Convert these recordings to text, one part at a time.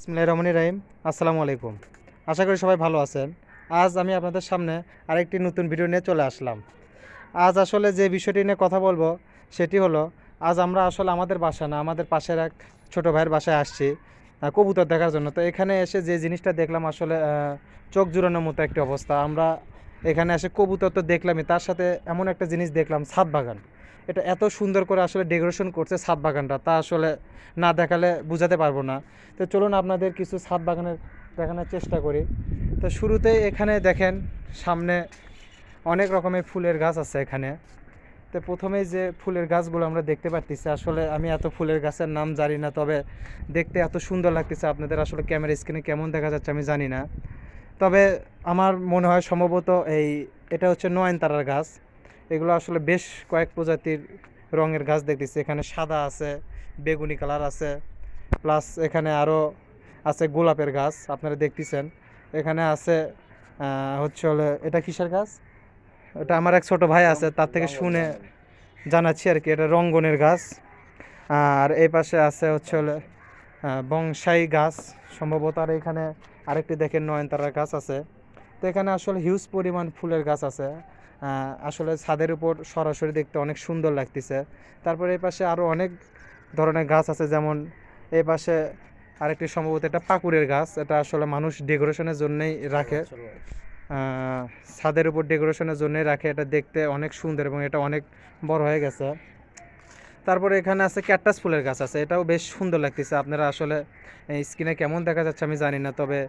ইসমিল্লাহ রহমানি রাহিম। আসসালামু আলাইকুম। আশা করি সবাই ভালো আছেন। আজ আমি আপনাদের সামনে আরেকটি নতুন ভিডিও নিয়ে চলে আসলাম। আজ আসলে যে বিষয়টি নিয়ে কথা বলব, সেটি হলো, আজ আমরা আসলে আমাদের বাসা না, আমাদের পাশের এক ছোটো ভাইয়ের বাসায় আসছি কবুতর দেখার জন্য। তো এখানে এসে যে জিনিসটা দেখলাম আসলে চোখ জুড়ানোর মতো একটি অবস্থা। আমরা এখানে এসে কবুতর তো দেখলামই, তার সাথে এমন একটা জিনিস দেখলাম, ছাদ বাগান। এটা এত সুন্দর করে আসলে ডেকোরেশন করছে ছাদ বাগানটা, তা আসলে না দেখালে বোঝাতে পারব না। তো চলুন আপনাদের কিছু ছাদ বাগানের দেখানোর চেষ্টা করি। তো শুরুতেই এখানে দেখেন, সামনে অনেক রকমের ফুলের গাছ আছে এখানে। তো প্রথমেই যে ফুলের গাছগুলো আমরা দেখতে পারতেছি, আসলে আমি এত ফুলের গাছের নাম জানি না, তবে দেখতে এত সুন্দর লাগতেছে। আপনাদের আসলে ক্যামেরা স্ক্রিনে কেমন দেখা যাচ্ছে আমি জানি না। তবে আমার মনে হয় সম্ভবত এই, এটা হচ্ছে নয়নতারার গাছ। এগুলো আসলে বেশ কয়েক প্রজাতির রঙের গাছ দেখতেছি। এখানে সাদা আছে, বেগুনি কালার আছে, প্লাস এখানে আরও আছে গোলাপের গাছ, আপনারা দেখতেছেন। এখানে আছে হচ্ছে হলে, এটা কিসের গাছ? এটা আমার এক ছোট ভাই আছে, তার থেকে শুনে জানাচ্ছি আর কি, এটা রঙ্গনের গাছ। আর এই পাশে আছে হচ্ছে হলে বংশাই গাছ, সম্ভবত আর এখানে আরেকটি দেখেন নয়নতারার গাছ আছে। তো এখানে আসলে হিউজ পরিমাণ ফুলের গাছ আছে। আসলে ছাদের উপর সরাসরি দেখতে অনেক সুন্দর লাগতেছে। তারপরে এই পাশে আরও অনেক ধরনের গাছ আছে যেমন এই পাশে আরেকটি সম্ভবত এটা পাকুরের গাছ এটা আসলে মানুষ ডেকোরেশনের জন্যেই রাখে। ছাদের উপর ডেকোরেশনের জন্যই রাখে এটা দেখতে অনেক সুন্দর এবং এটা অনেক বড় হয়ে গেছে। তারপরে এখানে আছে ক্যাকটাস ফুলের গাছ আছে, এটাও বেশ সুন্দর লাগতেছে। আপনারা আসলে স্কিনে কেমন দেখা যাচ্ছে আমি জানি না, তবে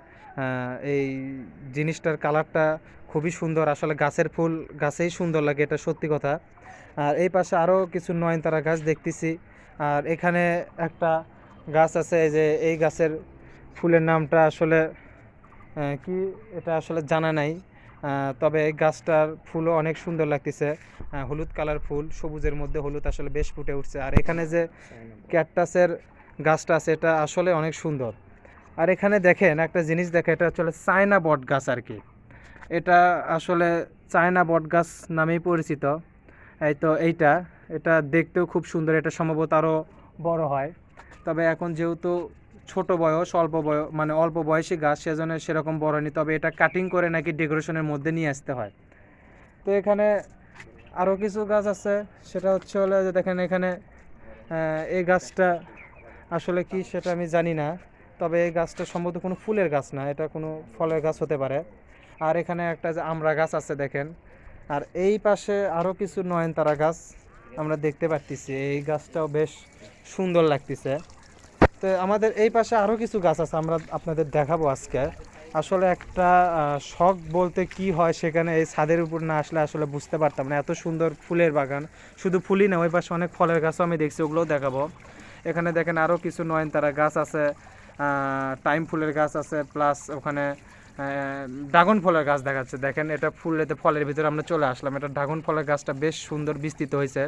এই জিনিসটার কালারটা খুবই সুন্দর। আসলে গাছের ফুল গাছেই সুন্দর লাগে, এটা সত্যি কথা। আর এই পাশে আরও কিছু নয়নতারা গাছ দেখতেছি। আর এখানে একটা গাছ আছে যে এই গাছের ফুলের নামটা আসলে কি? এটা আসলে জানা নাই। তবে এই গাছটার ফুলও অনেক সুন্দর লাগতেছে। হলুদ কালার ফুল, সবুজের মধ্যে হলুদ আসলে বেশ ফুটে উঠছে। আর এখানে যে ক্যাকটাসের গাছটা আছে, এটা আসলে অনেক সুন্দর। আর এখানে দেখেন, একটা জিনিস দেখে এটা আসলে চায়না বট গাছ আর কি। এটা আসলে চায়না বট গাছ নামেই পরিচিত। এই তো এইটা, এটা দেখতেও খুব সুন্দর, এটা সম্ভবত আরও বড় হয়। তবে এখন যেহেতু ছোট বয়স, অল্প বয়স মানে অল্প বয়সী গাছ সেজন্য সেরকম বড় হয়নি তবে এটা কাটিং করে নাকি ডেকোরেশনের মধ্যে নিয়ে আসতে হয়। তো এখানে আরও কিছু গাছ আছে, সেটা হচ্ছে হলো যে দেখেন এখানে এই গাছটা আসলে কি সেটা আমি জানি না, তবে এই গাছটা সম্ভবত কোনো ফুলের গাছ না, এটা কোনো ফলের গাছ হতে পারে। আর এখানে একটা যে আমড়া গাছ আছে দেখেন, আর এই পাশে আরও কিছু নয়নতারা গাছ আমরা দেখতে পাচ্ছি এই গাছটাও বেশ সুন্দর লাগতেছে। তো আমাদের এই পাশে আরও কিছু গাছ আছে, আমরা আপনাদের দেখাবো আজকে। আসলে একটা শখ বলতে কি হয় সেখানে এই ছাদের উপর না আসলে আসলে বুঝতে পারতাম না। এত সুন্দর ফুলের বাগান, শুধু ফুলই না, ওই পাশে অনেক ফলের গাছও আমি দেখছি, ওগুলোও দেখাবো। এখানে দেখেন আরও কিছু নয়নতারা গাছ আছে টাইম ফুলের গাছ আছে, প্লাস ওখানে ড্রাগন ফলের গাছ দেখাচ্ছে। দেখেন এটা ফুলেতে ফলের ভিতরে আমরা চলে আসলাম। এটা ড্রাগন ফলের গাছটা বেশ সুন্দর বিস্তৃত হয়েছে।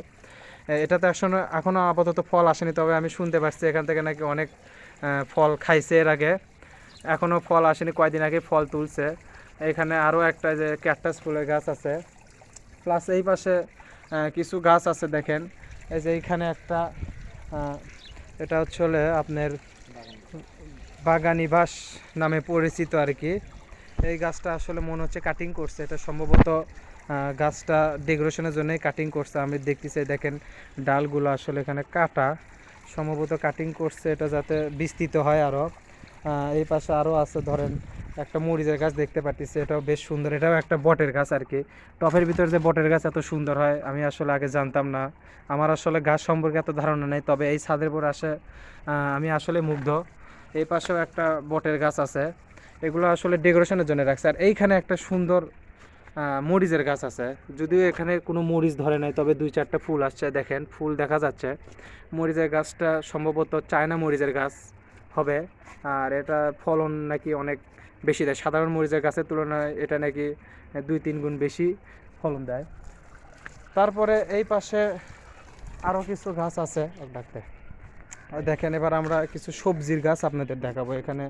এটাতে এখনও এখনও আপাতত ফল আসেনি, তবে আমি শুনতে পারছি এখান থেকে নাকি অনেক ফল খাইছে এর আগে। এখনও ফল আসেনি, কয়দিন আগে ফল তুলছে। এখানে আরও একটা যে ক্যাকটাস ফুলের গাছ আছে। প্লাস এই পাশে কিছু গাছ আছে দেখেন। এই যে এইখানে একটা এটা হচ্ছে আপনার বাগানি বাস নামে পরিচিত আর কি। এই গাছটা আসলে মনে হচ্ছে কাটিং করছে, এটা সম্ভবত গাছটা ডেকোরেশনের জন্যই কাটিং করছে। আমি দেখতেছি দেখেন, ডালগুলো আসলে এখানে কাটা। সম্ভবত কাটিং করছে, এটা যাতে বিস্তৃত হয় আরও এই পাশে আরও আছে, ধরেন, একটা মরিচের গাছ দেখতে পাচ্ছি এটাও বেশ সুন্দর। এটাও একটা বটের গাছ আর কি। টফের ভিতরে যে বটের গাছ এত সুন্দর হয়, আমি আসলে আগে জানতাম না। আমার আসলে গাছ সম্পর্কে এত ধারণা নেই, তবে এই ছাদের উপর আসে আমি আসলে মুগ্ধ। এই পাশেও একটা বটের গাছ আছে। এগুলো আসলে ডেকোরেশনের জন্য রাখছে। আর এইখানে একটা সুন্দর মরিচের গাছ আছে। যদিও এখানে কোনো মরিচ ধরে নাই, তবে দুই চারটা ফুল আসছে, দেখেন, ফুল দেখা যাচ্ছে। মরিচের গাছটা সম্ভবত চায়না মরিচের গাছ হবে। আর এটা ফলন নাকি অনেক বেশি দেয়। সাধারণ মরিচের গাছের তুলনায় এটা নাকি দুই তিন গুণ বেশি ফলন দেয়। তারপরে এই পাশে আরও কিছু গাছ আছে। এক ডাকতে। দেখেন, এবার আমরা কিছু সবজির গাছ আপনাদের দেখাবো। এখানে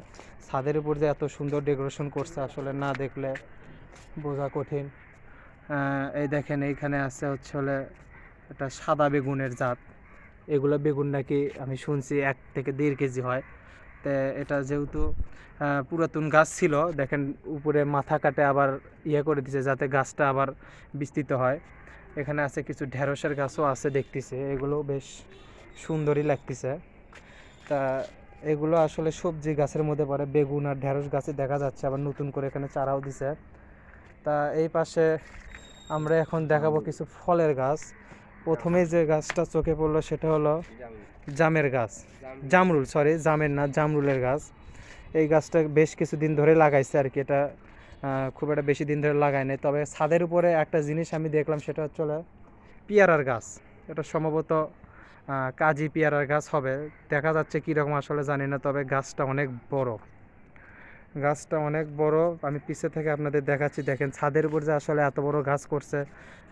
ছাদের উপর যে এত সুন্দর ডেকোরেশন করছে, আসলে না দেখলে বোঝা কঠিন। এই দেখেন এইখানে আছে হচ্ছে হলে একটা সাদা বেগুনের জাত। এগুলো বেগুন নাকি আমি শুনছি এক থেকে দেড় কেজি হয়। তে এটা যেহেতু পুরাতন গাছ ছিল, দেখেন উপরে মাথা কাটে আবার ইয়ে করে দিছে যাতে গাছটা আবার বিস্তৃত হয়। এখানে আছে কিছু ঢেঁড়সের গাছও আছে দেখতেছে, এগুলো বেশ সুন্দরই লাগতেছে। তা এগুলো আসলে সবজি গাছের মধ্যে পড়ে, বেগুন আর ঢেঁড়স গাছে দেখা যাচ্ছে, আবার নতুন করে এখানে চারাও দিছে। তা এই পাশে আমরা এখন দেখাবো কিছু ফলের গাছ। প্রথমে যে গাছটা চোখে পড়ল সেটা হলো জামের গাছ। জামরুল সরি জামের না জামরুলের গাছ। এই গাছটা বেশ কিছুদিন ধরে লাগাইছে আর কি। এটা খুব একটা বেশি দিন ধরে লাগায় নাই। তবে ছাদের উপরে একটা জিনিস আমি দেখলাম সেটা হচ্ছে পিয়ারার গাছ। এটা সম্ভবত কাজী পেয়ারার গাছ হবে। দেখা যাচ্ছে কীরকম আসলে জানি না তবে গাছটা অনেক বড়। গাছটা অনেক বড়। আমি পিছে থেকে আপনাদের দেখাচ্ছি, দেখেন ছাদের উপর যে আসলে এত বড় গাছ করছে।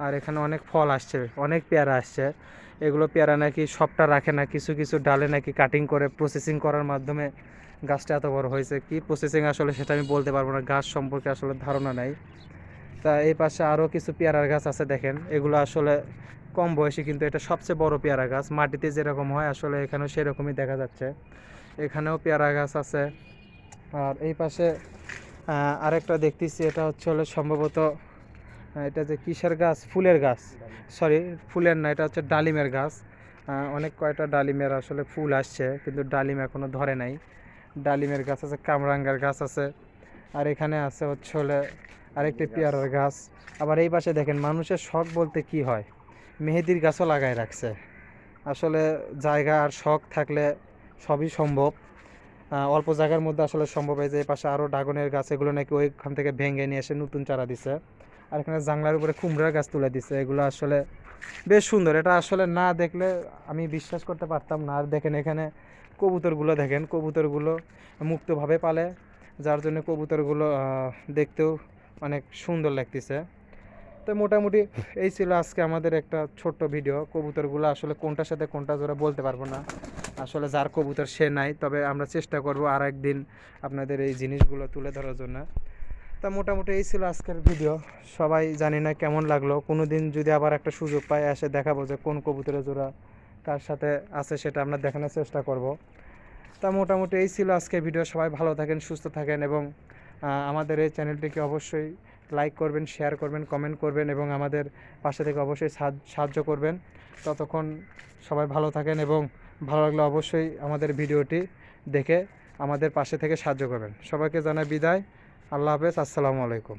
আর এখানে অনেক ফল আসছে, অনেক পেয়ারা আসছে। এগুলো পেয়ারা নাকি সবটা রাখে না, কিছু কিছু ডালে নাকি কাটিং করে প্রসেসিং করার মাধ্যমে গাছটা এত বড় হয়েছে। কি প্রসেসিং আসলে সেটা আমি বলতে পারব না, গাছ সম্পর্কে আসলে ধারণা নাই। তা এই পাশে আরও কিছু পেয়ারার গাছ আছে, দেখেন। এগুলো আসলে কম বয়সী, কিন্তু এটা সবচেয়ে বড় পেয়ারা গাছ। মাটিতে যেরকম হয়, আসলে এখানেও সেরকমই দেখা যাচ্ছে। এখানেও পেয়ারা গাছ আছে। আর এই পাশে আরেকটা দেখতেছি, এটা হচ্ছে হলো সম্ভবত এটা যে কিসের গাছ? ফুলের গাছ। সরি ফুলের না, এটা হচ্ছে ডালিমের গাছ। অনেক কয়টা ডালিমের আসলে ফুল আসছে, কিন্তু ডালিম এখনও ধরে নাই। ডালিমের গাছ আছে, কামরাঙ্গার গাছ আছে। আর এখানে আছে হচ্ছে হলে আরেকটি পেয়ারার গাছ। আবার এই পাশে দেখেন, মানুষের শখ বলতে কি হয়? মেহেদির গাছও লাগায় রাখছে। আসলে জায়গা আর শখ থাকলে সবই সম্ভব। অল্প জায়গার মধ্যে আসলে সম্ভব হয় যে পাশে আরও ড্রাগনের গাছ, এগুলো নাকি ওইখান থেকে ভেঙে নিয়ে এসে নতুন চারা দিছে। আর এখানে জাংলার উপরে কুমড়ার গাছ তুলে দিছে। এগুলো আসলে বেশ সুন্দর। এটা আসলে না দেখলে আমি বিশ্বাস করতে পারতাম না। আর দেখেন এখানে কবুতরগুলো দেখেন, কবুতরগুলো মুক্তভাবে পালে, যার জন্য কবুতরগুলো দেখতেও অনেক সুন্দর লাগতেছে। তো মোটামুটি এই ছিল আজকে আমাদের একটা ছোট্ট ভিডিও। কবুতরগুলো আসলে কোনটার সাথে কোনটা জোড়া বলতে পারব না। আসলে যার কবুতর সে নাই, তবে আমরা চেষ্টা করব আর একদিন আপনাদের এই জিনিসগুলো তুলে ধরার জন্য। তা মোটামুটি এই ছিল আজকের ভিডিও। সবাই জানি না কেমন লাগল। কোনো দিন যদি আবার একটা সুযোগ পাই এসে দেখাবো যে কোন কবুতরের জোড়া কার সাথে আছে সেটা আমরা দেখানোর চেষ্টা করব। তা মোটামুটি এই ছিল আজকের ভিডিও। সবাই ভালো থাকেন, সুস্থ থাকেন এবং আমাদের এই চ্যানেলটিকে অবশ্যই লাইক করবেন, শেয়ার করবেন, কমেন্ট করবেন এবং আমাদের পাশে থেকে অবশ্যই সাহায- সাহায্য করবেন। ততক্ষণ সবাই ভালো থাকেন এবং ভালো লাগলে অবশ্যই আমাদের ভিডিওটি দেখে আমাদের পাশে থেকে সাহায্য করবেন। সবাইকে জানাই বিদায়। আল্লাহ হাফেজ। আসসালামু আলাইকুম।